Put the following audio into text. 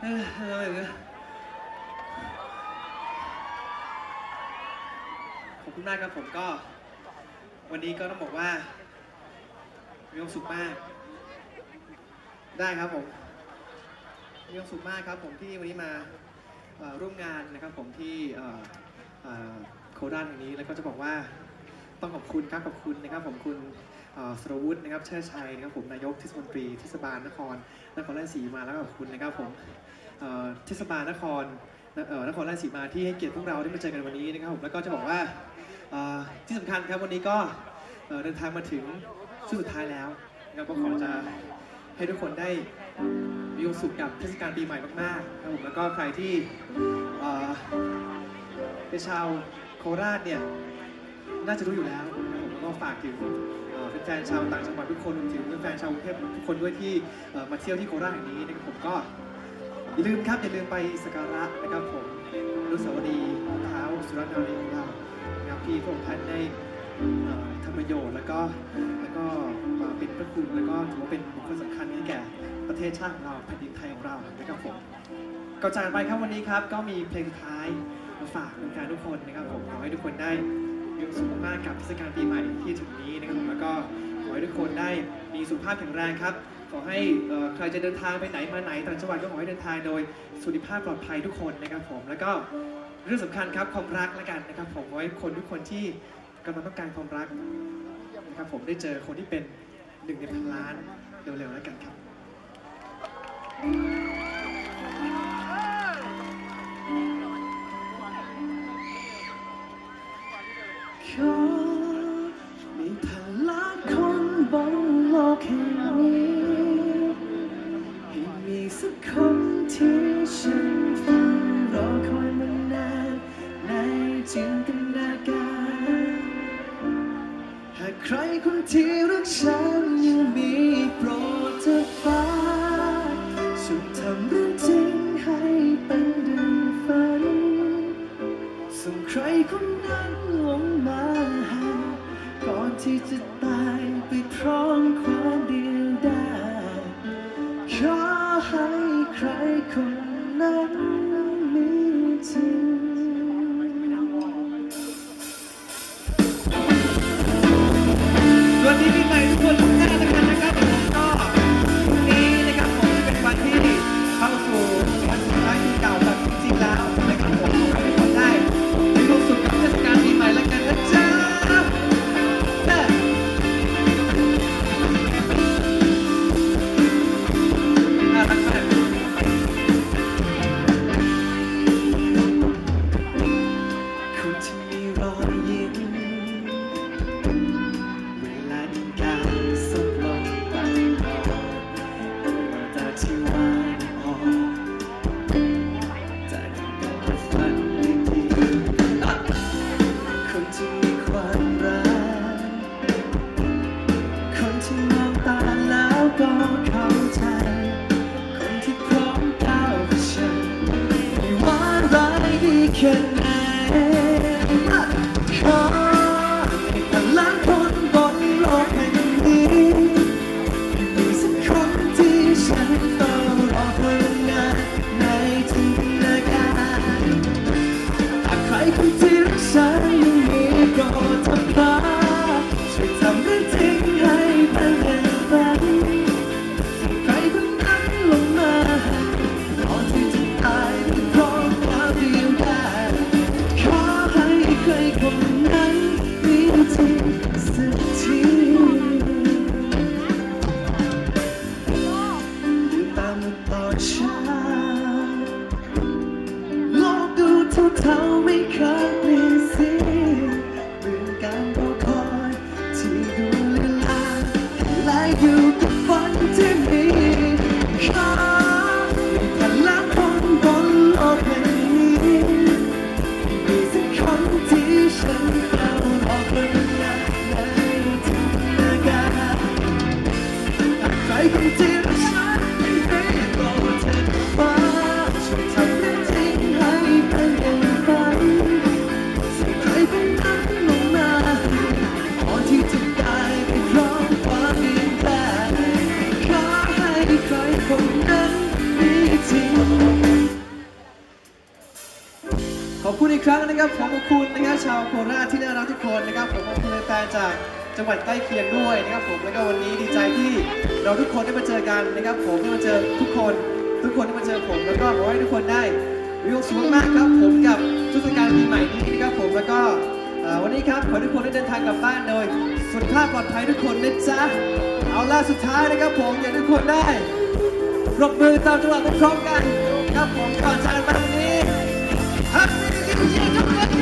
เอออะไรเนี่ยขอบคุณมากครับผมก็ วันนี้ก็ต้องบอกว่ามีความสุขมาก ได้ครับผมมีความสุขมากครับผมที่วันนี้มาเอ่อร่วมงานนะครับผมที่เอ่อเอ่อโคราชแห่งนี้แล้วก็จะบอกว่าต้องขอบคุณครับขอบคุณนะครับผมคุณ สรวุฒินะครับเชิดชัยนะครับผมนายกเทศมนตรีเทศบาลนครนครราชสีมาแล้วก็ขอบคุณนะครับผมเทศบาลนครนครราชสีมาที่ให้เกียรติพวกเราได้มาเจอกันวันนี้นะครับผมแล้วก็จะบอกว่าที่สำคัญครับวันนี้ก็เดินทางมาถึงช่วงสุดท้ายแล้วนะครับก็ขอจะให้ทุกคนได้มีความสุขกับเทศกาลปีใหม่มากๆนะครับผมแล้วก็ใครที่เป็นชาวโคราชเนี่ยน่าจะรู้อยู่แล้วนะครับผมก็ฝากถึง แฟนๆชาวต่างจังหวัดทุกคนรวมถึงแฟนๆชาวกรุงเทพทุกคนด้วยที่มาเที่ยวที่โคราชแห่งนี้นะครับผมก็อย่าลืมครับอย่าลืมไปสักการะนะครับผมอนุสาวรีย์เท้าสุรนารีของเรานะครับที่พระองค์ท่านได้ทำประโยชน์แล้วก็แล้วก็มาเป็นพระคุณแล้วก็ถือว่าเป็นบุคคลสำคัญให้แก่ประเทศชาติของเราแผ่นดินไทยของเรานะครับผมก่อนจากไปครับวันนี้ครับก็มีเพลงท้ายมาฝากแฟนๆทุกคนนะครับผมขอให้ทุกคนได้ มีความสุขมากๆกับเทศกาลปีใหม่ที่ถึงนี้นะครับผมแล้วก็ขอให้ทุกคนได้มีสุขภาพแข็งแรงครับ ขอให้เอ่อใครจะเดินทางไปไหนมาไหนต่างจังหวัดก็ขอให้เดินทางโดยสุขภาพปลอดภัยทุกคนนะครับผมแล้วก็เรื่องสำคัญครับความรักละกันนะครับ ผมขอให้คนทุกคนที่กำลังต้องการความรักนะครับผมได้เจอคนที่เป็นหนึ่งในพันล้านเร็วๆแล้วกันครับข นนั้า แขอบคุณอีกครั้งนะครับผมขอบคุณนะครับชาวโคราชที่น่ารักทุกคนนะครับผมขอบคุณแฟนจากจังหวัดใกล้เคียงด้วยนะครับผมแล้วก็วันนี้ดีใจที่เราทุกคนได้มาเจอกันนะครับ ผมได้มาเจอทุกคน ทุกคนได้มาเจอผม แล้วก็ขอให้ทุกคนได้มีความสุขมากครับ ผมกับเทศกาลปีใหม่นี้นะครับผมแล้วก็วันนี้ครับขอทุกคนได้เดินทางกลับบ้านโดยสุขภาพปลอดภัยทุกคนนะจ๊ะเอาล่ะสุดท้ายนะครับผมอยากให้ทุกคนได้ปรบมือตามจังหวะพร้อมกันครับผมก่อนจากกันไปวันนี้ Happy New Year ทุกคน